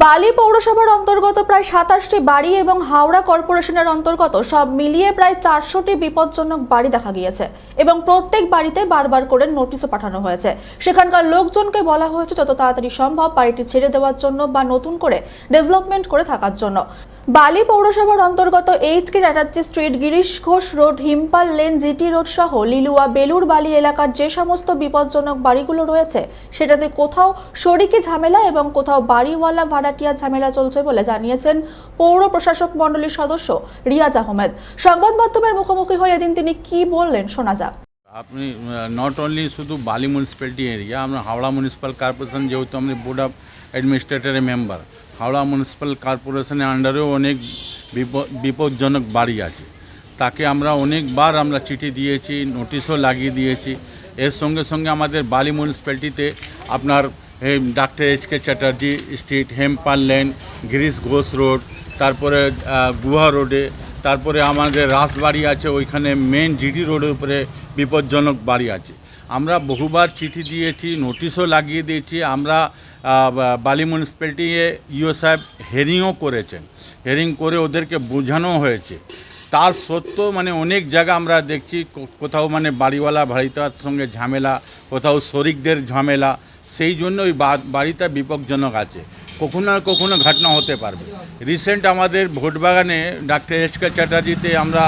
বালি পৌরসভার অন্তর্গত প্রায় সাতাশটি বাড়ি এবং হাওড়া কর্পোরেশনের অন্তর্গত সব মিলিয়ে প্রায় চারশোটি বিপজ্জনক বাড়ি দেখা গিয়েছে এবং প্রত্যেক বাড়িতে বারবার করে নোটিশও পাঠানো হয়েছে। সেখানকার লোকজনকে বলা হয়েছে, যত তাড়াতাড়ি সম্ভব বাড়িটি ছেড়ে দেওয়ার জন্য বা নতুন করে ডেভেলপমেন্ট করে থাকার জন্য। বালি পৌরসভার অন্তর্গত H K Chatterjee street Girish Ghosh road, Himpal lane, GT road সহ লিলুয়া বেলুর বালি এলাকার যে সমস্ত বিপজ্জনক বাড়িগুলো রয়েছে, সেটাতে কোথাও শরিকি ঝামেলা এবং কোথাও বাড়িওয়ালা ভাড়াটিয়া ঝামেলা চলছে বলে জানিয়েছেন পৌর প্রশাসক মণ্ডলীর সদস্য রিয়াজ আহমেদ। সংবাদ মাধ্যমের মুখোমুখি হয়ে এদিন তিনি কি বললেন শোনা যাক। আপনি নট অনলি শুধু বালি মিউনিসিপ্যালিটি এরিয়া আমরা হাওড়া মিউনিসিপ্যাল কর্পোরেশন যেহেতু আমি বোর্ড অফ অ্যাডমিনিস্ট্রেটরের মেম্বার হাওড়া মিউনিসিপ্যাল কর্পোরেশনের আন্ডারেও অনেক বিপজ্জনক বাড়ি আছে। তাকে আমরা অনেকবার আমরা চিঠি দিয়েছি নোটিশও লাগিয়ে দিয়েছি। এর সঙ্গে সঙ্গে আমাদের বালি মিউনিসিপ্যালিটিতে আপনার doctor H K Chatterjee street Hempal lane Girish Ghosh road তারপরে গুহা রোডে তারপরে আমাদের রাসবাড়ি আছে, ওইখানে মেন জিডি রোডের উপরে বিপজ্জনক বাড়ি আছে। আমরা বহুবার চিঠি দিয়েছি নোটিশও লাগিয়ে দিয়েছি, আমরা বালি মিউনিসিপ্যালিটি ইও সাহেব হেরিংও করেছেন। হেরিং করে ওদেরকে বোঝানো হয়েছে। তার সত্ত্বেও মানে অনেক জায়গা আমরা দেখছি কোথাও মানে বাড়িওয়ালা ভাড়িতার সঙ্গে ঝামেলা, কোথাও শরিকদের ঝামেলা, সেই জন্য ওই বাড়িটা বিপজ্জনক আছে। কখনো না কখনো ঘটনা হতে পারবে। রিসেন্ট আমাদের ভোটবাগানে ডাক্তার এস কে চ্যাটার্জিতে আমরা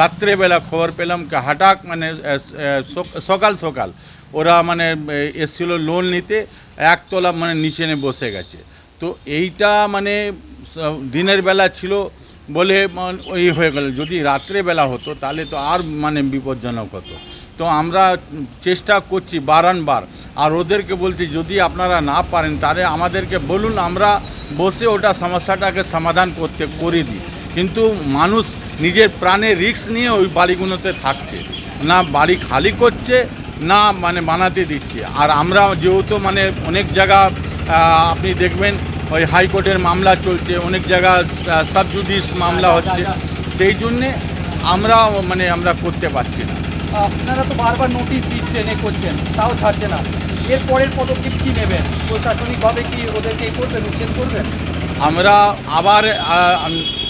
রাত্রেবেলা খবর পেলাম হঠাৎ মানে সকাল সকাল ওরা মানে এসছিল লোন নিতে। একতলা মানে নিচে বসে গেছে। তো এইটা মানে দিনের বেলা ছিল বলে ওই হয়ে গেল। যদি রাত্রেবেলা হতো তাহলে তো আর মানে বিপজ্জনক হতো। তো আমরা চেষ্টা করছি বারানবার আর ওদেরকে বলছি, যদি আপনারা না পারেন তাহলে আমাদেরকে বলুন, আমরা বসে ওটা সমস্যাটাকে সমাধান করতে, করে দিই। কিন্তু মানুষ নিজের প্রাণে রিস্ক নিয়ে ওই বাড়িগুলোতে থাকছে। না বাড়ি খালি করছে না মানে বানাতে দিচ্ছে। আর আমরা যেহেতু মানে অনেক জায়গা আপনি দেখবেন ওই হাইকোর্টের মামলা চলছে অনেক জায়গা সাবজুডিস মামলা হচ্ছে। সেই জন্যে আমরা মানে আমরা করতে পারছি না। আপনারা তো বারবার নোটিশ দিচ্ছেন এ করছেন তাও ছাড়ছে না। এর পরের পদক্ষেপ কী নেবেন? প্রশাসনিকভাবে কি ওদেরকে করবেন উচ্ছেদ করবেন? আমরা আবার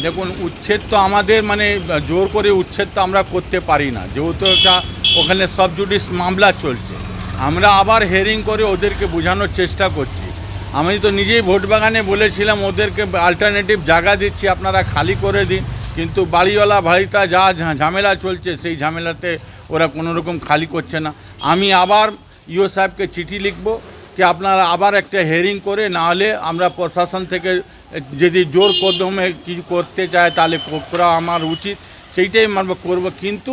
দেখুন উচ্ছেদ তো আমাদের মানে জোর করে উচ্ছেদ তো আমরা করতে পারি না। যেহেতু এটা ওখানে সাবজুডিস মামলা চলছে। আমরা আবার হেয়ারিং করে ওদেরকে বোঝানোর চেষ্টা করছি। আমি তো নিজেই ভোট বাগানে বলেছিলাম, ওদেরকে অল্টারনেটিভ জায়গা দিচ্ছি, আপনারা খালি করে দিন। কিন্তু বাড়িওয়ালা ভাড়িটা যা ঝামেলা চলছে, সেই ঝামেলাতে ওরা কোনো রকম খালি করছে না। আমি আবার ইও সাহেবকে চিঠি লিখব কি আপনারা আবার একটা হেয়ারিং করে, না হলে আমরা প্রশাসন থেকে যদি জোর কদমে কিছু করতে চায়, তাহলে করা আমার উচিত। সেইটাই আমরা করব। কিন্তু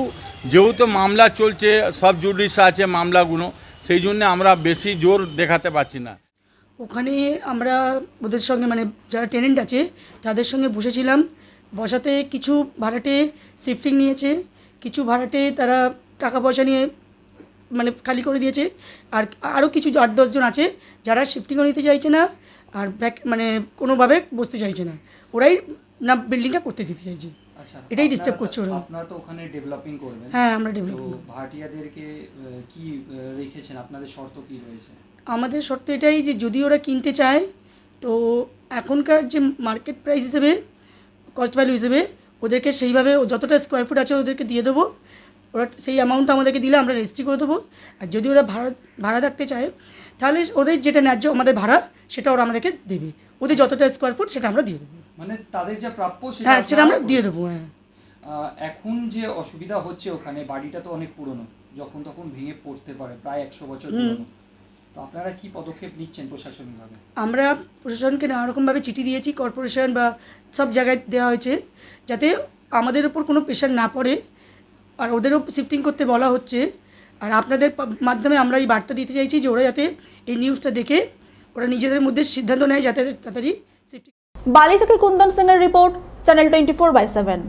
যেহেতু মামলা চলছে, সব জুডিস আছে মামলাগুলো, সেই জন্য আমরা বেশি জোর দেখাতে পারছি না। ওখানে আমরা ওদের সঙ্গে মানে যারা টেনেন্ট আছে, তাদের সঙ্গে বসেছিলাম। বসাতে কিছু ভাড়াটে শিফটিং নিয়েছে, কিছু ভাড়াটে তারা টাকা পয়সা নিয়ে মানে খালি করে দিয়েছে। আর আরও কিছু আট দশজন আছে, যারা শিফটিংও নিতে চাইছে না, আর ব্যাক মানে কোনোভাবে বসতে চাইছে না। ওরাই না বিল্ডিংটা করতে দিতে চাইছে। এটাই disturb করছে ওরা। আপনারা তো ওখানে ডেভেলপিং করবেন। হ্যাঁ আমরা ডেভেলপ ভাটিয়াদেরকে কি রেখেছেন? আপনাদের শর্ত কি রয়েছে? আমাদের শর্ত এটাই যে যদি ওরা কিনতে চায় তো এখনকার যে মার্কেট প্রাইস হিসেবে কস্ট ভ্যালু হিসেবে ওদেরকে সেইভাবে যতটা স্কোয়ার ফুট আছে ওদেরকে দিয়ে দেবো। ওরা সেই অ্যামাউন্টটা আমাদেরকে দিলে আমরা রেজিস্ট্রি করে দেবো। আর যদি ওরা ভাড়া ভাড়া থাকতে চায় তাহলে ওদের যেটা ন্যায্য আমাদের ভাড়া সেটা ওরা আমাদেরকে দেবে। ওদের যতটা স্কোয়ার ফুট সেটা আমরা দিয়ে দেবো। মানে তাদের যা প্রাপ্য হ্যাঁ সেটা আমরা দিয়ে দেবো হ্যাঁ। এখন যে অসুবিধা হচ্ছে ওখানে বাড়িটা তো অনেক পুরনো যখন তখন ভেঙে পড়তে পারে প্রায় একশো বছর পুরনো। তো আপনারা কি পদক্ষেপ নিচ্ছেন প্রশাসনিকভাবে? আমরা প্রশাসনকে নানা রকমভাবে চিঠি দিয়েছি কর্পোরেশন বা সব জায়গায় দেওয়া হয়েছে যাতে আমাদের ওপর কোনো প্রেশার না পড়ে আর ওদেরও শিফটিং করতে বলা হচ্ছে। আর আপনাদের মাধ্যমে আমরা এই বার্তা দিতে চাইছি যে ওরা যাতে এই নিউজটা দেখে ওরা নিজেদের মধ্যে সিদ্ধান্ত নেয় যাতে তাড়াতাড়ি শিফটিং বালি থেকে কুন্দন সিং এর report channel twenty four by seven